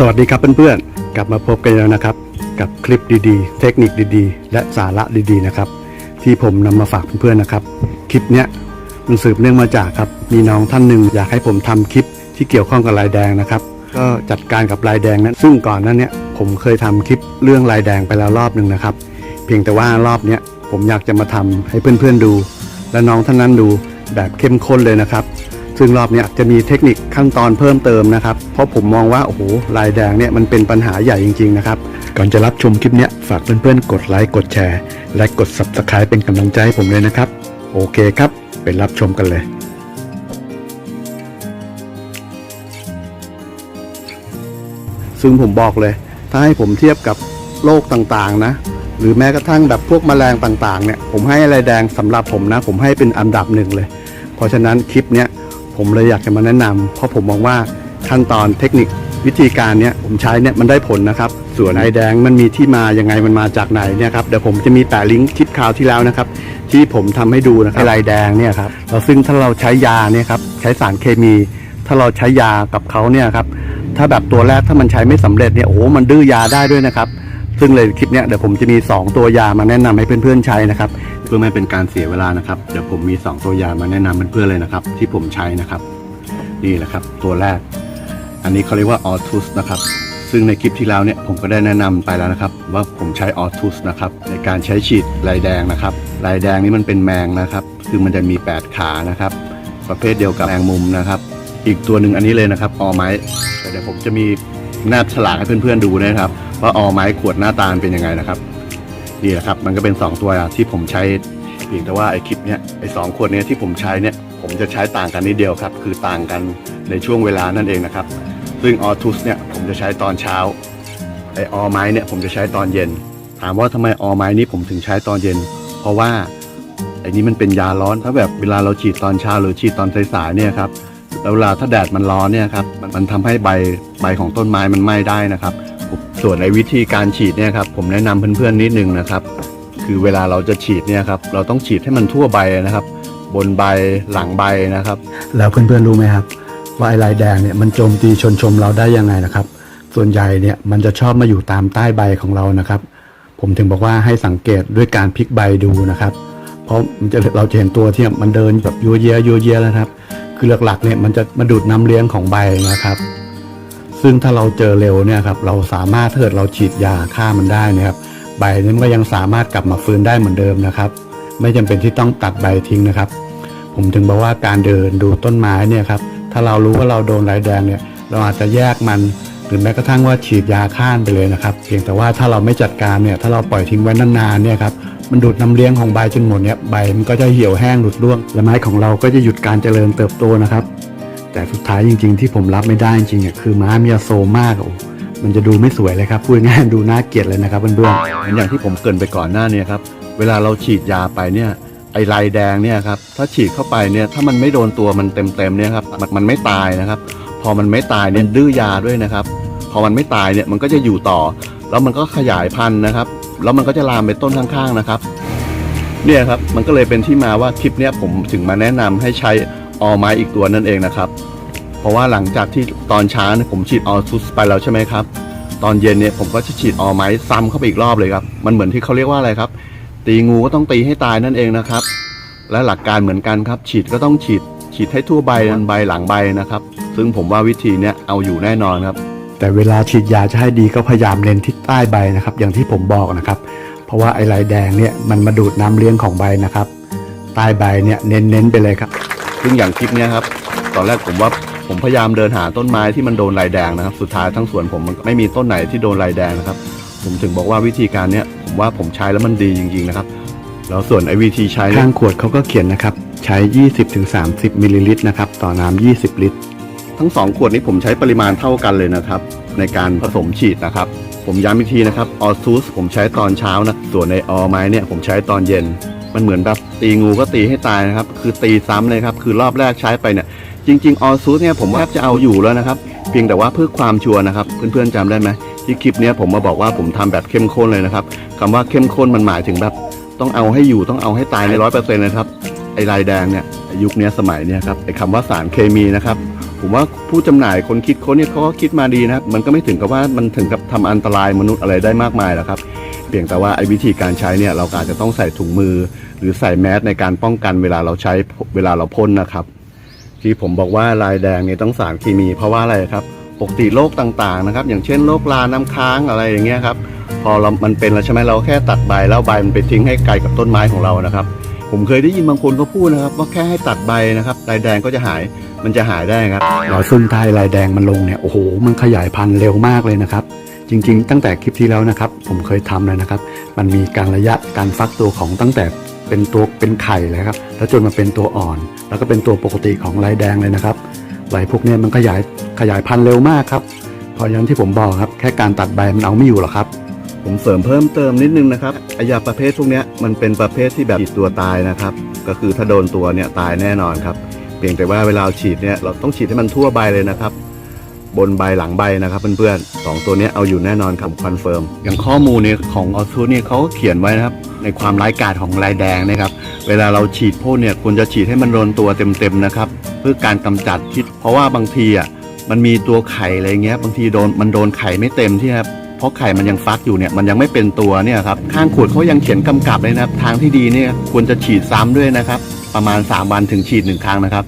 สวัสดีครับเพื่อนๆ กลับมาพบกันแล้วนะครับ กับคลิปดีๆ เทคนิคดีๆ และสาระดีๆนะครับ ที่ผมนำมาฝากเพื่อนๆนะครับ คลิปเนี้ยมันสืบเนื่องมาจากครับ มีน้องท่านหนึ่งอยากให้ผมทำคลิปที่เกี่ยวข้องกับลายแดงนะครับ ก็จัดการกับลายแดงนั้น ซึ่งก่อนนั้นเนี้ยผมเคยทำคลิปเรื่องลายแดงไปแล้วรอบหนึ่งนะครับ เพียงแต่ว่ารอบเนี้ยผมอยากจะมาทำให้เพื่อนๆดู และน้องท่านนั้นดูแบบเข้มข้นเลยนะครับ ซึ่งรอบนี้จะมีเทคนิคขั้นตอนเพิ่มเติมนะครับ เพราะผมมองว่า โอ้โห ลายแดงเนี่ยมันเป็นปัญหาใหญ่จริง ๆ นะครับ ก่อนจะรับชมคลิปเนี้ยฝากเพื่อนๆ กดไลค์ กดแชร์ และกด Subscribe เป็นกำลังใจให้ผมเลยนะครับ โอเคครับ ไปรับชมกันเลยซึ่งผมบอกเลย ถ้าให้ผมเทียบกับโรคต่างๆนะ หรือแม้กระทั่งแบบพวกแมลงต่างๆเนี่ย ผมให้อะไรแดงสำหรับผมนะ ผมให้เป็นอันดับหนึ่งเลย เพราะฉะนั้นคลิปเนี้ย ผมเลยอยากจะมาแนะนำเพราะผมมองว่าขั้นตอนเทคนิควิธีการเนี้ยผมใช้เนี่ยมันได้ผลนะครับ ส่วนไอแดงมันมีที่มายังไงมันมาจากไหนเนี่ยครับเดี๋ยวผมจะมีแปะลิงก์คลิปข่าวที่แล้วนะครับ ที่ผมทำให้ดูนะครับไอลายแดงเนี่ยครับแล้วซึ่งถ้าเราใช้ยาเนี่ยครับใช้สารเคมี ถ้าเราใช้ยากับเขาเนี่ยครับถ้าแบบตัวแรกถ้ามันใช้ไม่สำเร็จเนี่ยโอ้โหมันดื้อยาได้ด้วยนะครับ ซึ่งเลยคลิปเนี้ยเดี๋ยวผมจะมี 2 ตัวยามาแนะนำให้เพื่อนๆใช้นะครับ เพื่อไม่เป็นการเสียเวลานะครับเดี๋ยวผมมี 2 ตัวยามาแนะนำเพื่อนๆเลยนะครับ ที่ผมใช้นะครับ นี่แหละครับ ตัวแรก อันนี้เขาเรียกว่าออทูสนะครับซึ่งในคลิปที่แล้วเนี่ยผมก็ได้แนะนำไปแล้วนะครับ ว่าผมใช้ออทูสนะครับในการใช้ฉีดลายแดงนะครับลายแดงนี่มันเป็นแมงนะครับ คือมันจะมี 8 ขานะครับ ประเภทเดียวกับแมงมุมนะครับ อีกตัวหนึ่งอันนี้เลยนะครับออไม้เดี๋ยวผมจะมีแนบฉลากให้เพื่อนๆดูนะครับ ว่าออไม้ขวดหน้าตาเป็นยังไงนะครับ นี่แหละครับ มันก็เป็น 2 ตัวที่ผมใช้เพียงแต่ว่าไอคลิปเนี้ยไอสองขวดเนี้ยที่ผมใช้เนี่ยผมจะใช้ต่างกันนิดเดียวครับ คือต่างกันในช่วงเวลานั่นเองนะครับ ซึ่งออทูสเนี่ยผมจะใช้ตอนเช้าไอออไม้เนี่ยผมจะใช้ตอนเย็น ถามว่าทำไมออไม้นี้ผมถึงใช้ตอนเย็น เพราะว่าไอ้นี้มันเป็นยาร้อนถ้าแบบเวลาเราฉีดตอนเช้าหรือฉีดตอนสายๆเนี่ยครับแล้วเวลาถ้าแดดมันร้อนเนี่ยครับมันมันทำให้ใบใบของต้นไม้มันไหม้ได้นะครับ ส่วนในวิธีการฉีดเนี่ยครับผมแนะนำเพื่อนๆนิดนึงนะครับ คือเวลาเราจะฉีดเนี่ยครับเราต้องฉีดให้มันทั่วใบนะครับ บนใบหลังใบนะครับ แล้วเพื่อนๆรู้ไหมครับ ว่าไอลายแดงเนี่ยมันโจมตีชนชมเราได้ยังไงนะครับ ส่วนใหญ่เนี่ยมันจะชอบมาอยู่ตามใต้ใบของเรานะครับ ผมถึงบอกว่าให้สังเกตด้วยการพลิกใบดูนะครับ เพราะมันจะเราจะเห็นตัวที่มันเดินแบบยัวเยียยัวเยียแล้วครับ คือหลักๆเนี่ยมันจะมาดูดน้ำเลี้ยงของใบนะครับ ซึ่งถ้าเราเจอเร็วเนี่ยครับเราสามารถเกิดเราฉีดยาฆ่ามันได้นะครับ ใบนี้มันก็ยังสามารถกลับมาฟื้นได้เหมือนเดิมนะครับ ไม่จำเป็นที่ต้องตัดใบทิ้งนะครับ ผมถึงบอกว่าการเดินดูต้นไม้เนี่ยครับถ้าเรารู้ว่าเราโดนลายแดงเนี่ยเราอาจจะแยกมันหรือแม้กระทั่งว่าฉีดยาฆ่าไปเลยนะครับ เพียงแต่ว่าถ้าเราไม่จัดการเนี่ยถ้าเราปล่อยทิ้งไว้นานๆเนี่ยครับมันดูดน้ำเลี้ยงของใบจนหมดเนี่ยใบมันก็จะเหี่ยวแห้งหลุดร่วงและไม้ของเราก็จะหยุดการเจริญเติบโตนะครับ แต่สุดท้ายจริง ๆ ที่ผมรับไม่ได้จริงๆคือม้ามีโซมากมันจะดูไม่สวยเลยครับพูดง่ายดูน่าเกลียดเลยนะครับเพื่อนๆอย่างที่ผมเกินไปก่อนหน้าเนี่ยครับเวลาเราฉีดยาไปเนี่ยไอลายแดงเนี่ยครับถ้าฉีดเข้าไปเนี่ยถ้ามันไม่โดนตัวมันเต็มๆเนี่ยครับมันมันไม่ตายนะครับ พอมันไม่ตายเนี่ยดื้อยาด้วยนะครับ พอมันไม่ตายเนี่ยมันก็จะอยู่ต่อ แล้วมันก็ขยายพันธุ์นะครับ แล้วมันก็จะลามไปต้นข้างๆนะครับ เนี่ยครับมันก็เลยเป็นที่มาว่าคลิปเนี้ยผมถึงมาแนะนำให้ใช้ ออไม้อีกตัวนั่นเองนะครับ เพราะว่าหลังจากที่ตอนเช้าผมฉีดออทูสไปแล้วใช่ไหมครับ ตอนเย็นเนี่ยผมก็จะฉีดออไม้ซ้ำเข้าไปอีกรอบเลยครับ มันเหมือนที่เขาเรียกว่าอะไรครับ ตีงูก็ต้องตีให้ตายนั่นเองนะครับ และหลักการเหมือนกันครับ ฉีดก็ต้องฉีดฉีดให้ทั่วใบนันใบหลังใบนะครับ ซึ่งผมว่าวิธีเนี้ยเอาอยู่แน่นอนครับ แต่เวลาฉีดยาจะให้ดีก็พยายามเน้นที่ใต้ใบนะครับ อย่างที่ผมบอกนะครับ เพราะว่าไอลายแดงเนี่ยมันมาดูดน้ำเลี้ยงของใบนะครับ ใต้ใบเนี่ยเน้นๆไปเลยครับ ซึ่งอย่างคลิปเนี้ยครับ ตอนแรกผมว่าผมพยายามเดินหาต้นไม้ที่มันโดนลายแดงนะครับ สุดท้ายทั้งสวนผมมันไม่มีต้นไหนที่โดนลายแดงนะครับ ผมถึงบอกว่าวิธีการเนี้ยผมว่าผมใช้แล้วมันดีจริงๆนะครับ แล้วส่วนไอ้วิธีใช้ข้างขวดเขาก็เขียนนะครับ ใช้ 20-30 มิลลิลิตรนะครับ ต่อน้ำ20 ลิตร ทั้ง2ขวดนี้ผมใช้ปริมาณเท่ากันเลยนะครับ ในการผสมฉีดนะครับ ผมย้ำอีกทีนะครับออซูสผมใช้ตอนเช้านะส่วนในออไม้เนี่ยผมใช้ตอนเย็น มันเหมือนแบบตีงูก็ตีให้ตายนะครับ คือตีซ้ำเลยครับ คือรอบแรกใช้ไปเนี่ย จริงๆออซูสเนี่ยผมแทบจะเอาอยู่แล้วนะครับ เพียงแต่ว่าเพื่อความชัวร์นะครับ เพื่อนๆจำได้ไหมที่คลิปเนี้ยผมมาบอกว่าผมทำแบบเข้มข้นเลยนะครับคำว่าเข้มข้นมันหมายถึงแบบต้องเอาให้อยู่ต้องเอาให้ตายในร้อยเปอร์เซ็นต์นะครับไอ้ลายแดงเนี่ยยุคนี้สมัยเนี้ยครับไอ้คำว่าสารเคมีนะครับ ผมว่าผู้จำหน่ายคนคิดค้นเนี่ยเขาก็คิดมาดีนะครับ มันก็ไม่ถึงกับว่ามันถึงกับทำอันตรายมนุษย์อะไรได้มากมายหรอกครับ เพียงแต่ว่าไอ้วิธีการใช้เนี่ยเราอาจจะต้องใส่ถุงมือ หรือใส่แมสในการป้องกันเวลาเราใช้เวลาเราพ่นนะครับ ที่ผมบอกว่าลายแดงเนี่ยต้องสารเคมีเพราะว่าอะไรครับปกติโรคต่างๆนะครับ อย่างเช่นโรคลาน้ำค้างอะไรอย่างเงี้ยครับพอเรามันเป็นแล้วใช่ไหมเราแค่ตัดใบแล้วใบมันไปทิ้งให้ไกลกับต้นไม้ของเรานะครับ ผมเคยได้ยินบางคนเขาพูดนะครับ ว่าแค่ให้ตัดใบนะครับลายแดงก็จะหาย มันจะหายได้ครับแล้วซึ่งทายลายแดงมันลงเนี่ยโอ้โหมันขยายพันธุ์เร็วมากเลยนะครับ จริง ๆ ตั้งแต่คลิปที่แล้วนะครับ ผมเคยทำเลยนะครับ มันมีการระยะการฟักตัวของตั้งแต่เป็นตัวเป็นไข่เลยครับแล้วจนมาเป็นตัวอ่อน แล้วก็เป็นตัวปกติของลายแดงเลยนะครับลายพวกเนี้ยมันขยายขยายพันธุ์เร็วมากครับเพออย่างที่ผมบอกครับ แค่การตัดใบมันเอาไม่อยู่หรอกครับ ผมเสริมเพิ่มเติมนิดนึงนะครับไอยาประเภทพวกเนี้ยมันเป็นประเภทที่แบบฉีดตัวตายนะครับ ก็คือถ้าโดนตัวเนี่ยตายแน่นอนครับ เพียงแต่ว่าเวลาฉีดเนี่ยเราต้องฉีดให้มันทั่วใบเลยนะครับ บนใบหลังใบนะครับเพื่อนๆสองตัวนี้เอาอยู่แน่นอนครับคอนเฟิร์มอย่างข้อมูลเนี่ยของออทูเนี่ยเขาก็เขียนไว้นะครับ ในความร้ายกาจของลายแดงนะครับ เวลาเราฉีดพ่นเนี่ยควรจะฉีดให้มันโดนตัวเต็มๆนะครับ เพื่อการกำจัดพิษเพราะว่าบางทีอะมันมีตัวไข่อะไรเงี้ยบางทีโดนมันโดนไข่ไม่เต็มที่ครับเพราะไข่มันยังฟักอยู่เนี่ยมันยังไม่เป็นตัวเนี่ยครับข้างขวดเขายังเขียนกำกับเลยนะครับ ทางที่ดีเนี่ยควรจะฉีดซ้ำด้วยนะครับ ประมาณ 3 วันถึงฉีดหนึ่งครั้งนะครับ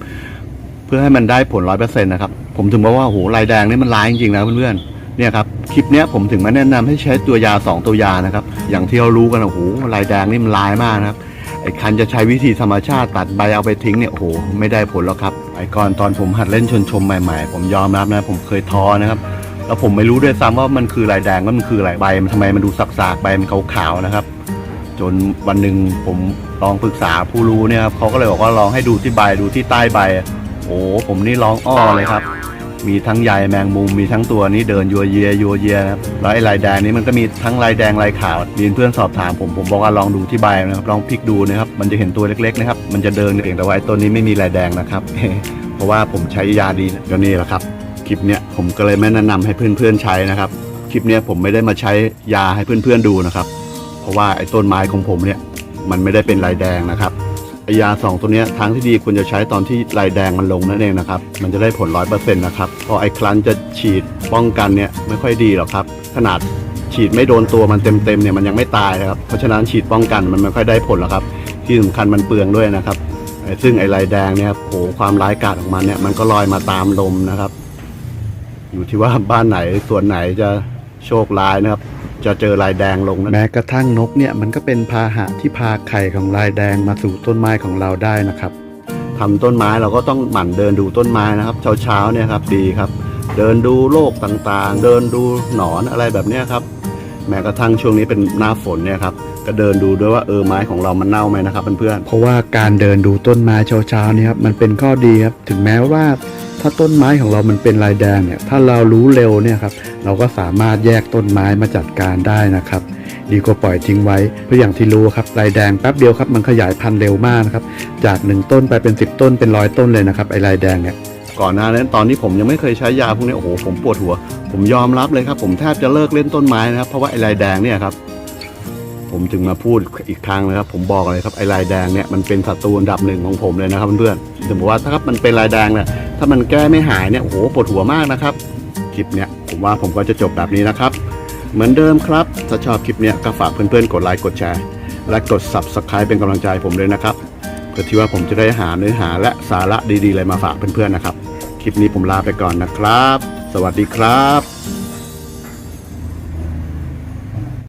เพื่อให้มันได้ผลร้อยเปอร์เซ็นต์นะครับ ผมถึงบอกว่าโหลายแดงนี่มันร้ายจริงๆนะเพื่อนๆเนี่ยครับคลิปเนี้ยผมถึงมาแนะนำให้ใช้ตัวยา 2 ตัวยานะครับ อย่างที่เรารู้กันโอ้โหลายแดงนี่มันร้ายมากนะครับไอ้คันจะใช้วิธีธรรมชาติตัดใบเอาไปทิ้งเนี่ยโอ้โหไม่ได้ผลแล้วครับไอ้ก่อนตอนผมหัดเล่นชนชมใหม่ๆ ผมยอมรับนะ ผมเคยท้อนะครับแล้วผมไม่รู้ด้วยซ้ำว่ามันคือลายแดงว่ามันคืออะไรใบมันทำไมมันดูสักๆใบมันขาวๆนะครับ จนวันหนึ่งผมลองปรึกษาผู้รู้เนี่ยครับเขาก็เลยบอกว่าลองให้ดูที่ใบดูที่ใต้ใบ โอ้ผมนี่ร้องอ้อเลยครับ มีทั้งใยแมงมุมมีทั้งตัวนี้เดินยัวเยียยัวเยียนะครับแล้วไอ้ลายแดงนี้มันก็มีทั้งลายแดงลายขาวมีเพื่อนสอบถามผมผมบอกว่าลองดูที่ใบนะครับลองพลิกดูนะครับ มันจะเห็นตัวเล็กๆนะครับมันจะเดินเพียงแต่ว่าไอ้ต้นนี้ไม่มีลายแดงนะครับ เพราะว่าผมใช้ยาดีนะก็นี่แหละครับคลิปเนี้ยผมก็เลยไม่แนะนำให้เพื่อนๆใช้นะครับคลิปเนี้ยผมไม่ได้มาใช้ยาให้เพื่อนๆดูนะครับ เพราะว่าไอ้ต้นไม้ของผมเนี่ยมันไม่ได้เป็นลายแดงนะครับไอยาสองตัวนี้ทางที่ดีควรจะใช้ตอนที่ลายแดงมันลงนั่นเองนะครับ มันจะได้ผลร้อยเปอร์เซ็นต์นะครับเพอไอ้คลันจะฉีดป้องกันเนี่ยไม่ค่อยดีหรอกครับ ขนาดฉีดไม่โดนตัวมันเต็มๆเนี่ยมันยังไม่ตายนะครับ เพราะฉะนั้นฉีดป้องกันมันไม่ค่อยได้ผลหรอกครับ ที่สำคัญมันเปลืองด้วยนะครับ ซึ่งไอ้ลายแดงเนี่ยครับโหความร้ายกาจของมันเนี่ยมันก็ลอยมาตามลมนะครับ อยู่ที่ว่าบ้านไหนส่วนไหนจะโชคร้ายนะครับ จะเจอลายแดงลงแม้กระทั่งนกเนี่ยมันก็เป็นพาหะที่พาไข่ของลายแดงมาสู่ต้นไม้ของเราได้นะครับทำต้นไม้เราก็ต้องหมั่นเดินดูต้นไม้นะครับ เช้าๆเนี่ยครับดีครับ เดินดูโรคต่างๆ เดินดูหนอนอะไรแบบเนี้ยครับ แม้กระทั่งช่วงนี้เป็นหน้าฝนเนี่ยครับก็เดินดูด้วยว่าเออไม้ของเรามันเน่าไหมนะครับเพื่อนๆเพราะว่าการเดินดูต้นไม้เช้าๆเนี่ยครับมันเป็นข้อดีครับถึงแม้ว่า ถ้าต้นไม้ของเรามันเป็นลายแดงเนี่ย ถ้าเรารู้เร็วเนี่ยครับ เราก็สามารถแยกต้นไม้มาจัดการได้นะครับ ดีกว่าปล่อยทิ้งไว้ เพราะอย่างที่รู้ครับลายแดงแป๊บเดียวครับ มันขยายพันธุ์เร็วมากนะครับ จากหนึ่งต้นไปเป็น 10 ต้นเป็นร้อยต้นเลยนะครับไอ้ลายแดงเนี่ย ก่อนหน้านั้นตอนนี้ผมยังไม่เคยใช้ยาพวกนี้ โอ้โห ผมปวดหัว ผมยอมรับเลยครับ ผมแทบจะเลิกเล่นต้นไม้นะครับ เพราะว่าไอ้ลายแดงเนี่ยครับ ผมจึงมาพูดอีกครั้งนะครับ ผมบอกเลยครับไอ้ลายแดงเนี่ยมันเป็นศัตรูอันดับหนึ่งของผมเลยนะครับเพื่อนๆถึงบอกว่าถ้าครับมันเป็นลายแดงเนี่ย ถ้ามันแก้ไม่หายเนี่ยโอ้โหปวดหัวมากนะครับ คลิปเนี่ยผมว่าผมก็จะจบแบบนี้นะครับ เหมือนเดิมครับ ถ้าชอบคลิปเนี้ยก็ฝากเพื่อนๆ กดไลค์กดแชร์และกด Subscribe เป็นกำลังใจผมเลยนะครับเพื่อที่ว่าผมจะได้หาเนื้อหาและสาระดีๆอะไรมาฝากเพื่อนๆนะครับ คลิปนี้ผมลาไปก่อนนะครับ สวัสดีครับ